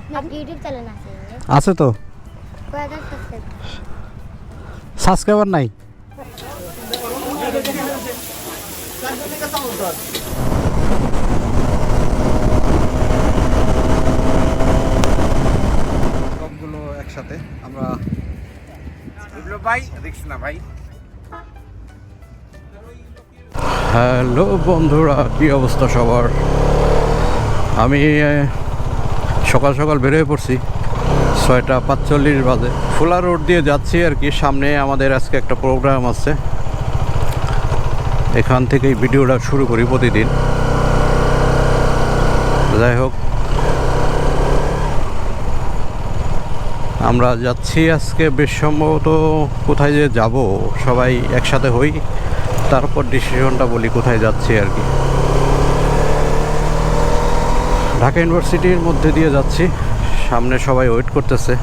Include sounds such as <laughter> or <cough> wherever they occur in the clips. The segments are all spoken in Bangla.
আপনার ইউটিউব চ্যানেল আছে? আছে তো। সাবস্ক্রাইবার নাই। সবগুলো একসাথে আমরা বিপ্লব ভাই দেখছি না ভাই। হ্যালো বন্ধুরা কি অবস্থা সবার? আমি সকাল সকাল বেরোয় পড়ছি। ছয়টা পাঁচচল্লিশ বাজে। ফুলা রোড দিয়ে যাচ্ছি আর কি। সামনে আমাদের আজকে একটা প্রোগ্রাম আছে। এখান থেকেই ভিডিওটা শুরু করি প্রতিদিন। যাই হোক। আমরা যাচ্ছি আজকে বেশ সম্ভবত কোথায় যে যাব? সবাই একসাথে হই। তারপর ডিসিশনটা বলি কোথায় যাচ্ছি আর কি। ঢাকা ইউনিভার্সিটির মধ্যে দিয়ে যাচ্ছি। সামনে সবাই ওয়েট করতেছে।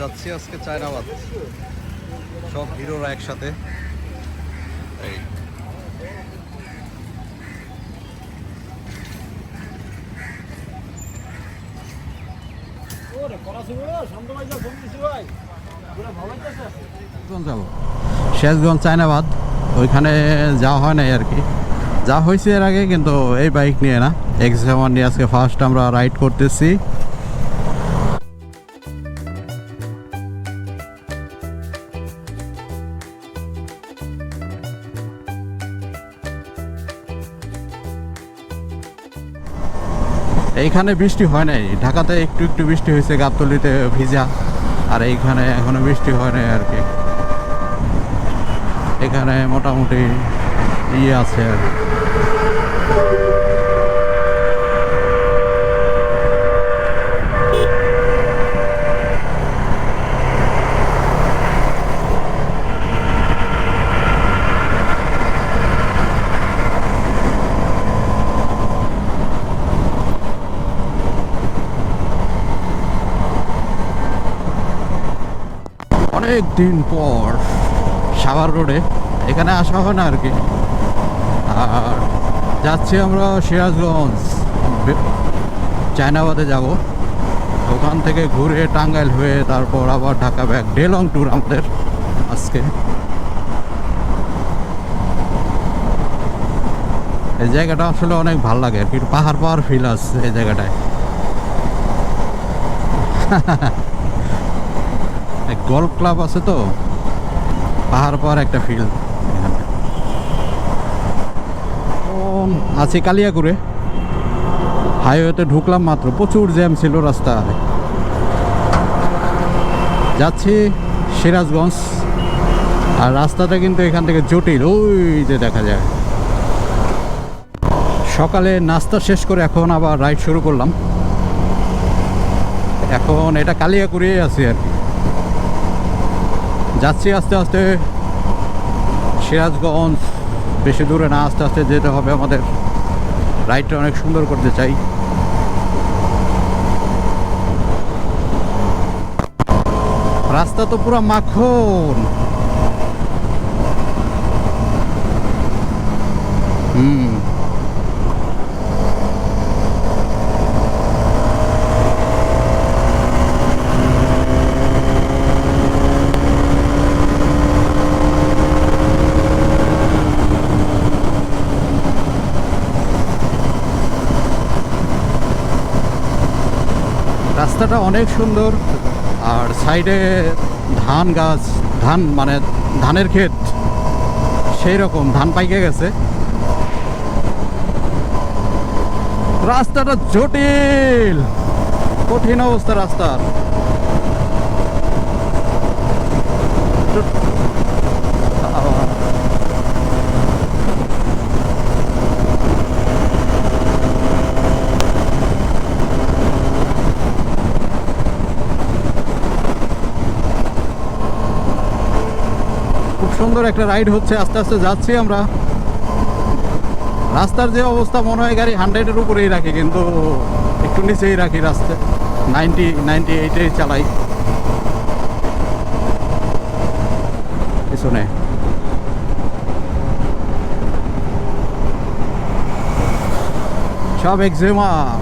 যাচ্ছি আজকে চায়নাবাদ। সব হিরোরা একসাথে। শেষগঞ্জ চাইনাবাদ ওইখানে যাওয়া হয় নাই আর কি। যা হয়েছে এর আগে কিন্তু এই বাইক নিয়ে না। এক্স নিয়ে আজকে ফার্স্ট আমরা রাইড করতেছি। এইখানে বৃষ্টি হয় নাই। ঢাকাতে একটু একটু বৃষ্টি হয়েছে, গাবতলিতে ভিজা। আর এইখানে এখনও বৃষ্টি হয় নাই আর কি। এখানে মোটামুটি ইয়ে আছে আর কি। অনেক দিন পর সাভার রোডে এখানে আসা হয় না আর কি। আর যাচ্ছি আমরা সিরাজগঞ্জ চায়নাবাদে যাব। ওখান থেকে ঘুরে টাঙ্গাইল হয়ে তারপর আবার Dhaka back day long tour আমাদের আজকে। এই জায়গাটা আসলে অনেক ভালো লাগে আর কি। পাহাড় পাহাড় ফিল আসছে এই জায়গাটায়। <laughs> গল্ফ ক্লাব আছে তো? পাহাড় পাহাড় একটা ফিল আছি কালিয়াকুড়ে। হাইওয়েতে ঢুকলাম মাত্র, প্রচুর জ্যাম ছিল রাস্তায়। যাচ্ছি সিরাজগঞ্জ। আর রাস্তাটা কিন্তু এখান থেকে জটিল, ওই যে দেখা যায়। সকালে নাস্তা শেষ করে এখন আবার রাইড শুরু করলাম। এখন এটা কালিয়াকুড়িয়ে আছি আর কি। যাচ্ছি আস্তে আস্তে। সিরাজগঞ্জ বেশি দূরে না, আস্তে আস্তে যেতে হবে আমাদের। রাইডটা অনেক সুন্দর করতে চাই। রাস্তা তো পুরো মাখন। হুম। রাস্তাটা অনেক সুন্দর। আর সাইডে ধান গাছ, ধান মানে ধানের ক্ষেত, সেই রকম ধান পাইকে গেছে। রাস্তাটা জটিল, কঠিন অবস্থা রাস্তার খুব সুন্দর একটা রাইড হচ্ছে, আস্তে আস্তে যাচ্ছি আমরা। রাস্তার যে অবস্থা মনে হয় গাড়ি হান্ড্রেডের উপরেই রাখি, কিন্তু একটু নিচেই রাখি রাস্তা নাইনটি নাইনটি এইটেই চালাই। পিছনে। সব এক্সেমার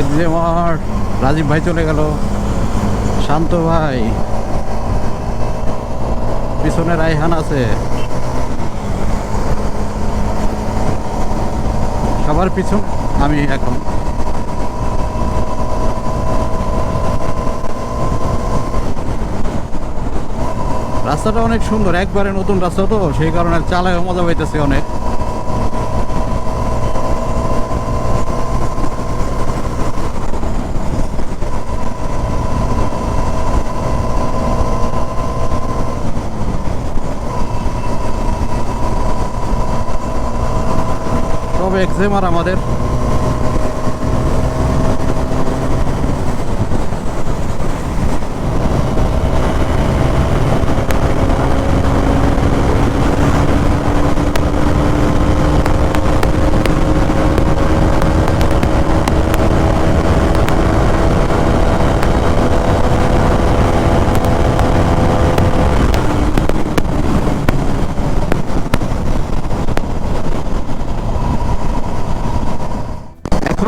এক্সেমার রাজীব ভাই চলে গেল। শান্ত ভাই। পিছনে রায়হান আছে। সবার পিছন আমি এখন। রাস্তাটা অনেক সুন্দর, একবারে নতুন রাস্তা তো, সেই কারণে চালায় মজা পাইতেছে অনেক। সব এক্সেমার আমাদের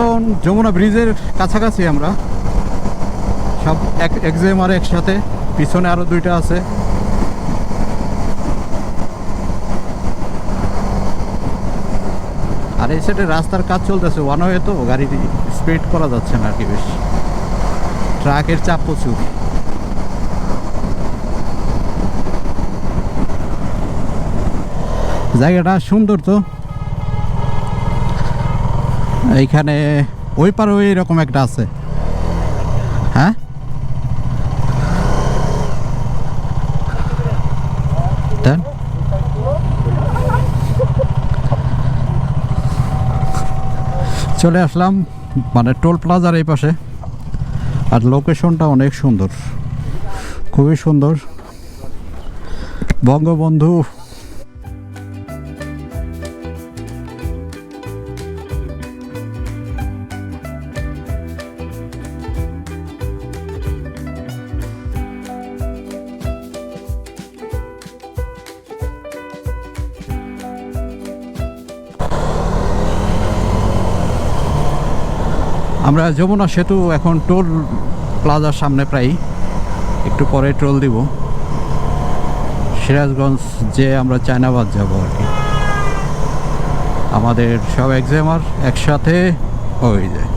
এখন যমুনা ব্রিজের কাছাকাছি আমরা। সব এক এক্সেমার একসাথে, পিছনে আরও দুইটা আছে। আর এই সাইডে রাস্তার কাজ চলতেছে ওয়ান ওয়ে তো, গাড়ি স্পিড করা যাচ্ছে না আর কি বেশ। ট্রাকের চাপ প্রচুর। জায়গাটা সুন্দর তো। এইখানে ওই পারে ওই রকম একটা আছে। হ্যাঁ? চলে আসলাম মানে টোল প্লাজার এই পাশে। আর লোকেশনটা অনেক সুন্দর। খুবই সুন্দর। বঙ্গবন্ধু আমরা যমুনা সেতু, এখন টোল প্লাজার সামনে প্রায়। একটু পরে টোল দিব। সিরাজগঞ্জ যে আমরা চায়নাবাদ যাব আর কি। আমাদের সব এক্সামার একসাথে হয়ে যায়।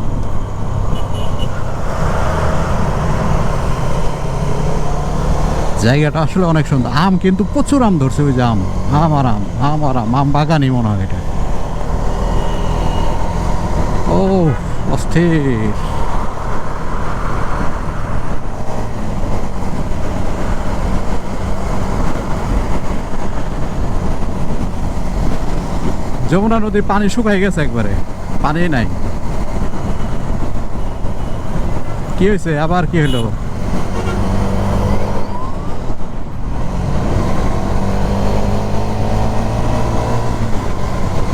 জায়গাটা আসলে অনেক সুন্দর। আম কিন্তু প্রচুর আম ধরছে, ওই যে আম। আম আর আম আম আর আম আম বাগানই মনে হয় এটা। ও অস্থির। যমুনা নদীর পানি শুকাই গেছে একবারে। পানি নাই। কি হয়েছে? আবার কি হলো?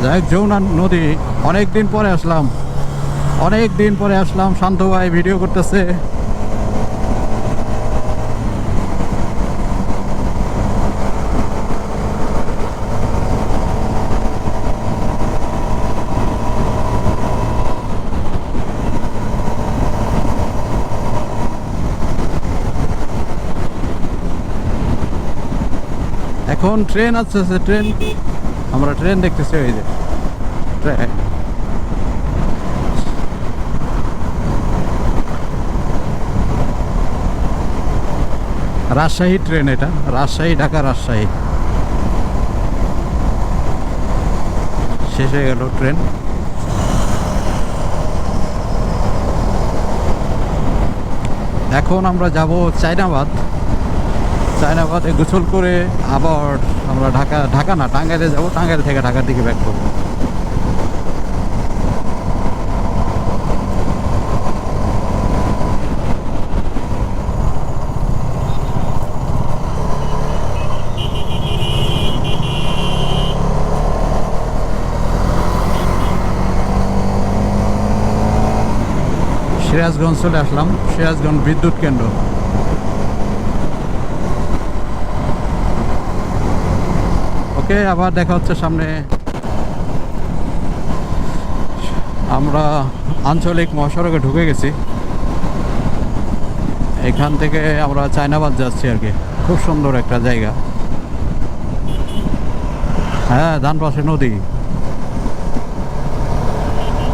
যাই যমুনা নদী অনেক দিন পরে আসলাম। অনেক দিন পরে আসলাম, শান্ত ভাই ভিডিও করতেছে। এখন ট্রেন আছে ট্রেন আমরা ট্রেন দেখতেছি ওই যে। ট্রেন রাজশাহী ট্রেন এটা, রাজশাহী, ঢাকা, রাজশাহী। শেষ হয়ে গেল ট্রেন। এখন আমরা যাব চাইনাবাদ চায়নাবাদে গোসল করে আবার আমরা ঢাকা ঢাকা না, টাঙ্গাইলে যাব, টাঙ্গাইল থেকে ঢাকার দিকে ব্যাক করব। সিরাজগঞ্জ চলে আসলাম। সিরাজগঞ্জ বিদ্যুৎ কেন্দ্র। ওকে, আবার দেখা হচ্ছে সামনে। আমরা আঞ্চলিক মহাসড়কে ঢুকে গেছি। এখান থেকে আমরা চায়নাবাদ যাচ্ছি আর কি। খুব সুন্দর একটা জায়গা। হ্যাঁ ডান পাশে নদী।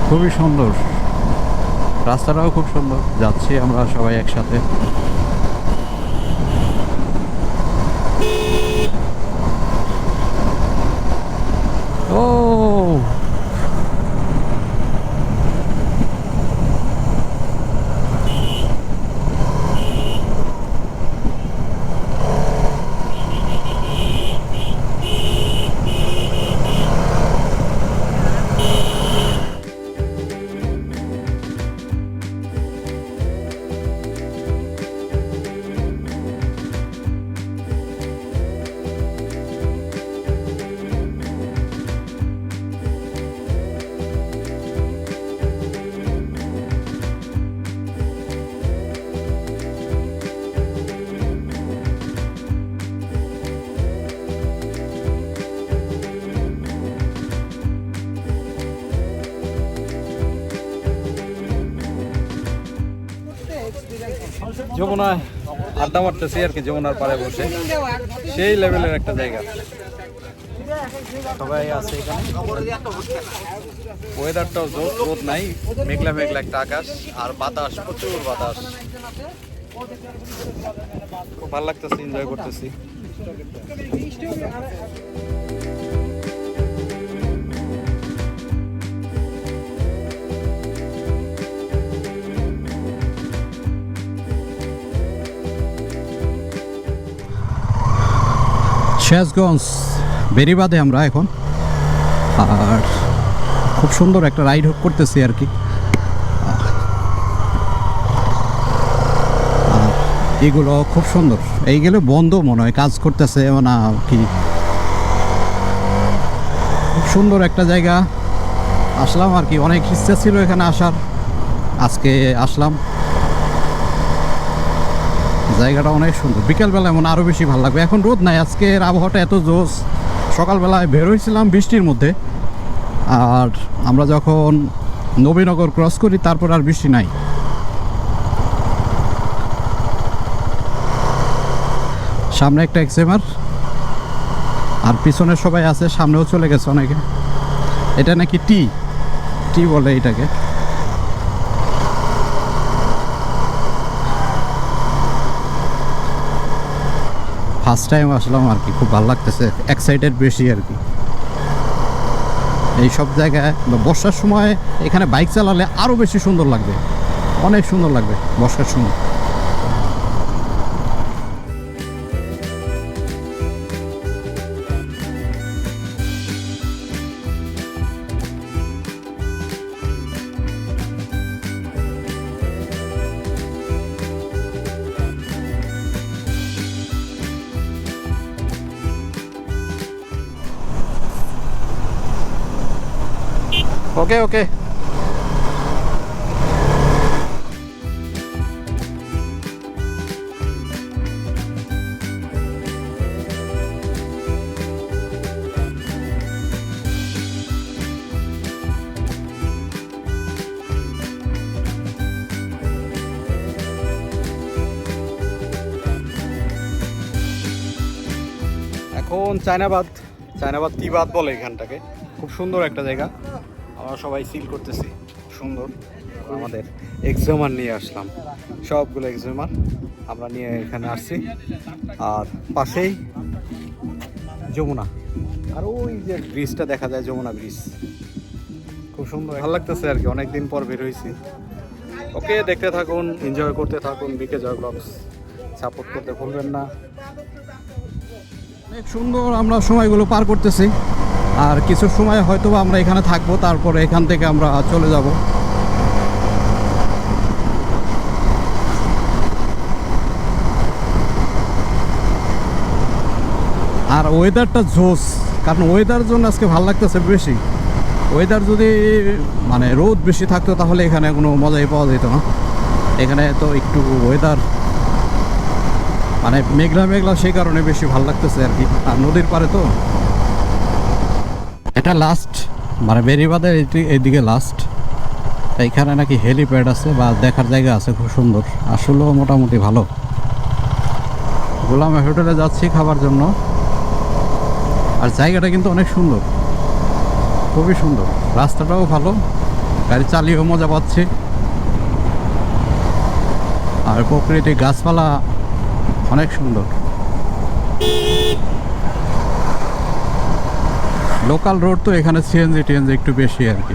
খুবই সুন্দর। রাস্তাটাও খুব সুন্দর। যাচ্ছি আমরা সবাই একসাথে। ও! যমুনায় আড্ডা মারতেছি আর কি, যমুনার পাড়ে বসে। সেই লেভেলের একটা জায়গা। সবাই আছে এখানে। ওয়েদারটাও জোর রোদ নাই। মেঘলা মেঘলা একটা আকাশ আর বাতাস, প্রচুর বাতাস। খুব ভালো লাগতেছে এনজয় করতেছি। শেষগঞ্জ, বেরিবাদে আমরা এখন। আর খুব সুন্দর একটা রাইড করতেছি আর কি। এগুলো খুব সুন্দর। এইগুলো বন্ধ মনে হয়, কাজ করতেছে না কি। খুব সুন্দর একটা জায়গা। আসলাম আর কি, অনেক ইচ্ছা ছিল এখানে আসার। আজকে আসলাম। জায়গাটা অনেক সুন্দর। বিকেলবেলা এমন আরও বেশি ভালো লাগবে। এখন রোদ নাই, আজকের আবহাওয়াটা এত জোস। সকালবেলায় বের হয়েছিলাম বৃষ্টির মধ্যে। আর আমরা যখন নবীনগর ক্রস করি, তারপর আর বৃষ্টি নাই। সামনে একটা এক্সেমার আর পিছনে সবাই আছে, সামনেও চলে গেছে অনেকে। এটা নাকি টি টি বলে এটাকে। ফার্স্ট টাইম আসলাম আর কি, খুব ভালো লাগতেছে এক্সাইটেড বেশি আর কি। এই সব জায়গায় বর্ষার সময় এখানে বাইক চালালে আরও বেশি সুন্দর লাগবে, অনেক সুন্দর লাগবে বর্ষার সময়। ওকে ওকে এখন চায়নাবাদ চায়নাবাদ তিবাদ বলে এখানটাকে। খুব সুন্দর একটা জায়গা। আমরা সবাই সিল করতেছি। সুন্দর। আমাদের এক্সামার নিয়ে আসলাম। সবগুলো এক্সামার আমরা নিয়ে এখানে আসছি। আর পাশেই যমুনা। আর ওই যে ব্রিজটা দেখা যায় যমুনা ব্রিজ খুব সুন্দর ভালো লাগতেছে আর কি অনেকদিন পর বের হয়েছি ওকে দেখতে থাকুন এনজয় করতে থাকুন বিকে জয় ব্লগস সাপোর্ট করতে ভুলবেন না। অনেক সুন্দর আমরা সময়গুলো পার করতেছি। আর কিছু সময় হয়তো আমরা এখানে থাকব, তারপরে এখান থেকে আমরা চলে যাব। আর ওয়েদারটা জোস কারণ ওয়েদার জন্য আজকে ভালো লাগতেছে বেশি। ওয়েদার যদি মানে রোদ বেশি থাকতো তাহলে এখানে কোনো মজাই পাওয়া যেত না। এখানে তো একটু ওয়েদার মানে মেঘলা মেঘলা সেই কারণে বেশি ভালো লাগতেছে আর কি। আর নদীর পারে তো? এটা লাস্ট মানে বেরিবাদের এইদিকে লাস্ট এইখানে নাকি হেলিপ্যাড আছে বা দেখার জায়গা আছে, খুব সুন্দর। আসলেও মোটামুটি ভালো। গোলাম হোটেলে যাচ্ছি খাবার জন্য। আর জায়গাটা কিন্তু অনেক সুন্দর। খুবই সুন্দর। রাস্তাটাও ভালো। গাড়ি চালিয়েও মজা পাচ্ছি। আর প্রকৃতি গাছপালা অনেক সুন্দর। লোকাল রোড তো এখানে সিএনজি টিএনজি একটু বেশি আর কি।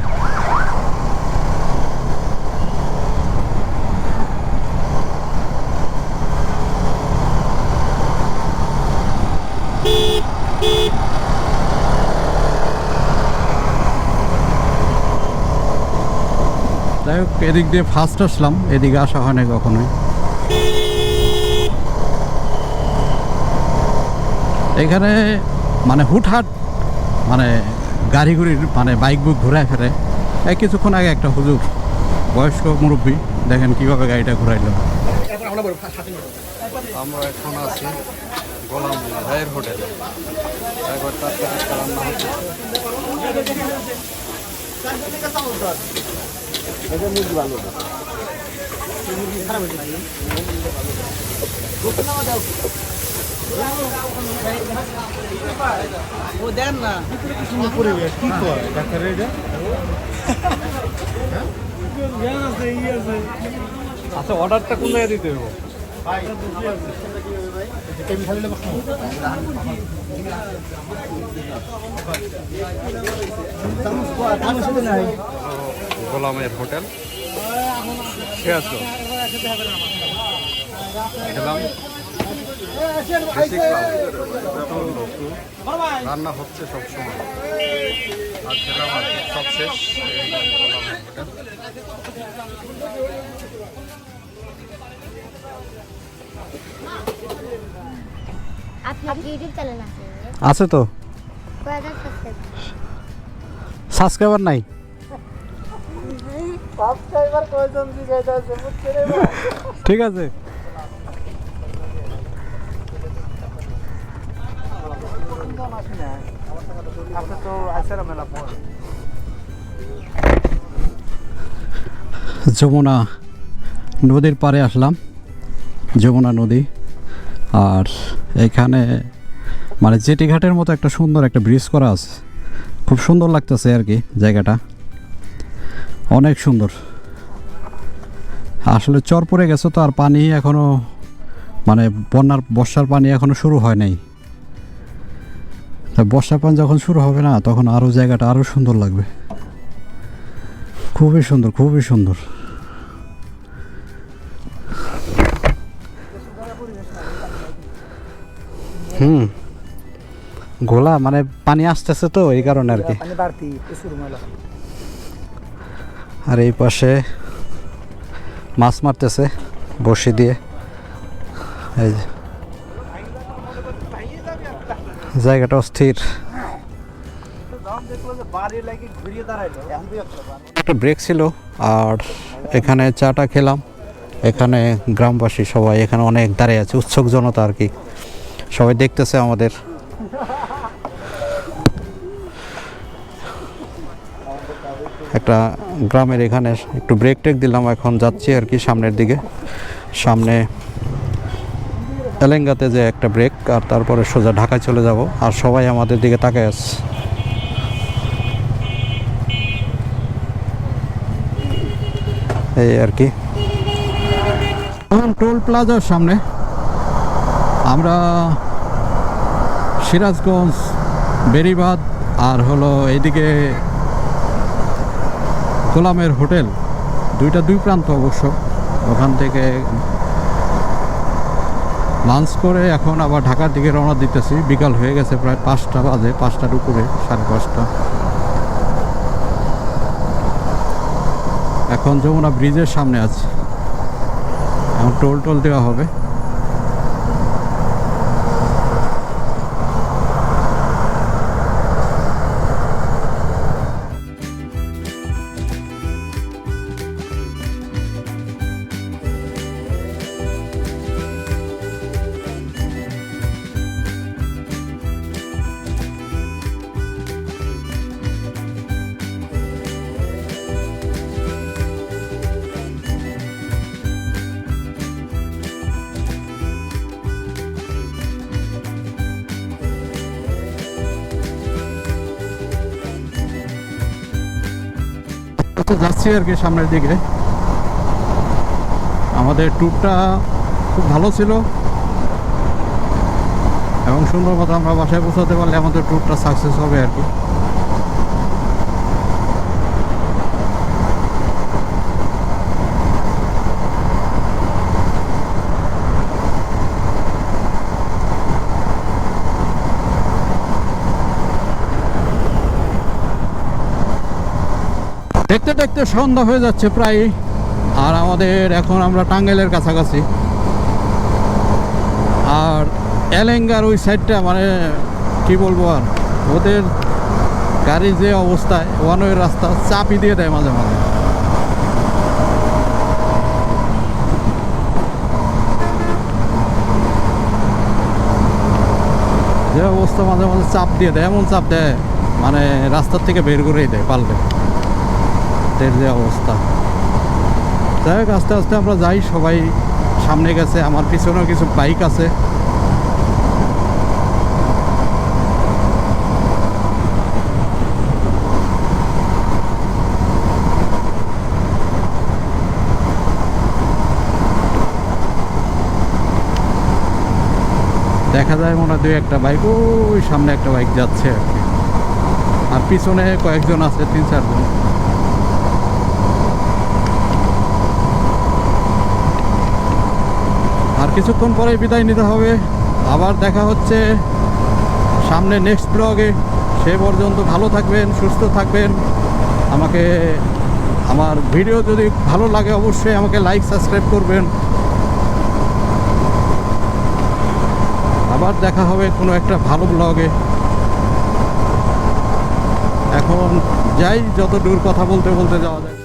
যাই হোক, এদিক দিয়ে ফার্স্ট আসলাম, এদিকে আসা হয় না কখনোই। এখানে মানে হুটহাট মানে গাড়ি গুড়ির মানে বাইক বুক ঘুরায় ফেরে এই কিছুক্ষণ আগে একটা হুজুর বয়স্ক মুরব্বী দেখেন কীভাবে গাড়িটা ঘুরাইলো আমরা এখন আছি গোলাম ভাইয়ের হোটেলে। একবার তার একটা রান্না হচ্ছে আচ্ছা অর্ডারটা কোন জায়গায় দিতে হবে গোলামের হোটেল। ঠিক আছে? খেলাম? বেশি। রান্না হচ্ছে সব সময়। আর খেলাম আর কি, সব শেষ। এই গোলামের হোটেল আপনার কি ইউটিউব চ্যানেল আছে। যমুনা নদীর পাড়ে আসলাম, যমুনা নদী। আর এখানে মানে জেটি ঘাটের মতো একটা সুন্দর একটা ব্রিজ করা আছে। খুব সুন্দর লাগতেছে আর কি জায়গাটা। অনেক সুন্দর। আসলে চর পড়ে গেছে তো আর পানি এখনও মানে বন্যার, বর্ষার পানি এখনও শুরু হয় নাই। তা বর্ষার পানি যখন শুরু হবে না তখন আরও জায়গাটা আরও সুন্দর লাগবে। খুবই সুন্দর খুবই সুন্দর। হুম। গোলা মানে পানি আসতেছে তো এই কারণে আর কি। আর এই পাশে মাছ মারতেছে বসি দিয়ে। এই যে। বিরক্ত অস্থির। একটা ব্রেক ছিল আর এখানে চাটা খেলাম। এখানে গ্রামবাসী সবাই এখানে অনেক দাঁড়িয়ে আছে, উৎসুক জনতা আর কি। সবাই দেখতেছে আমাদের। একটা গ্রামের এখানে একটু ব্রেক টেক দিলাম, এখন যাচ্ছি আর কি সামনের দিকে। সামনে এলেঙ্গাতে যে একটা ব্রেক আর তারপরে সোজা ঢাকায় চলে যাব। আর সবাই আমাদের দিকে তাকায় আছে। এই আর কি। টোল প্লাজার সামনে আমরা সিরাজগঞ্জ বেরিবাদ আর হলো এইদিকে গোলামের হোটেল। দুইটা দুই প্রান্ত অবশ্য। ওখান থেকে লাঞ্চ করে এখন আবার ঢাকার দিকে রওনা দিতেছি। বিকাল হয়ে গেছে প্রায় পাঁচটা বাজে, পাঁচটার উপরে, সাড়ে পাঁচটা। এখন যমুনা ব্রিজের সামনে আছে। এখন টোল টোল দেওয়া হবে। তো যাচ্ছি আর কি সামনের দিকে। আমাদের ট্যুরটা খুব ভালো ছিল। এবং সুন্দর মতো আমরা বাসায় পৌঁছাতে পারলে আমাদের ট্যুরটা সাকসেস হবে আর কি। দেখতে দেখতে সন্ধ্যা হয়ে যাচ্ছে প্রায়। আর আমাদের এখন আমরা টাঙ্গাইলের কাছাকাছি। আর এলেঙ্গার ওই সাইডটা মানে কি বলব আর, ওদের গাড়ির যে অবস্থায় ওয়ান ওয়ে রাস্তা চাপই দিয়ে দেয় মাঝে মাঝে। যে অবস্থা মাঝে মাঝে চাপ দিয়ে দেয়, এমন চাপ দেয় মানে রাস্তার থেকে বের করেই দেয় পারলে এর যে অবস্থা। যাই হোক আস্তে আস্তে আমরা যাই, সবাই সামনে গেছে, আমার পিছনেও কিছু বাইক আছে। দেখা যায় মনে হয় দুই একটা বাইক, ওই সামনে একটা বাইক যাচ্ছে আর কি। আর পিছনে কয়েকজন আছে, তিন চারজন। কিছুক্ষণ পরে বিদায় নিতে হবে। আবার দেখা হচ্ছে সামনে নেক্সট ব্লগে সে পর্যন্ত ভালো থাকবেন, সুস্থ থাকবেন। আমাকে, আমার ভিডিও যদি ভালো লাগে অবশ্যই আমাকে লাইক সাবস্ক্রাইব করবেন। আবার দেখা হবে কোনো একটা ভালো ব্লগে এখন যাই যত দূর কথা বলতে বলতে যাওয়া যায়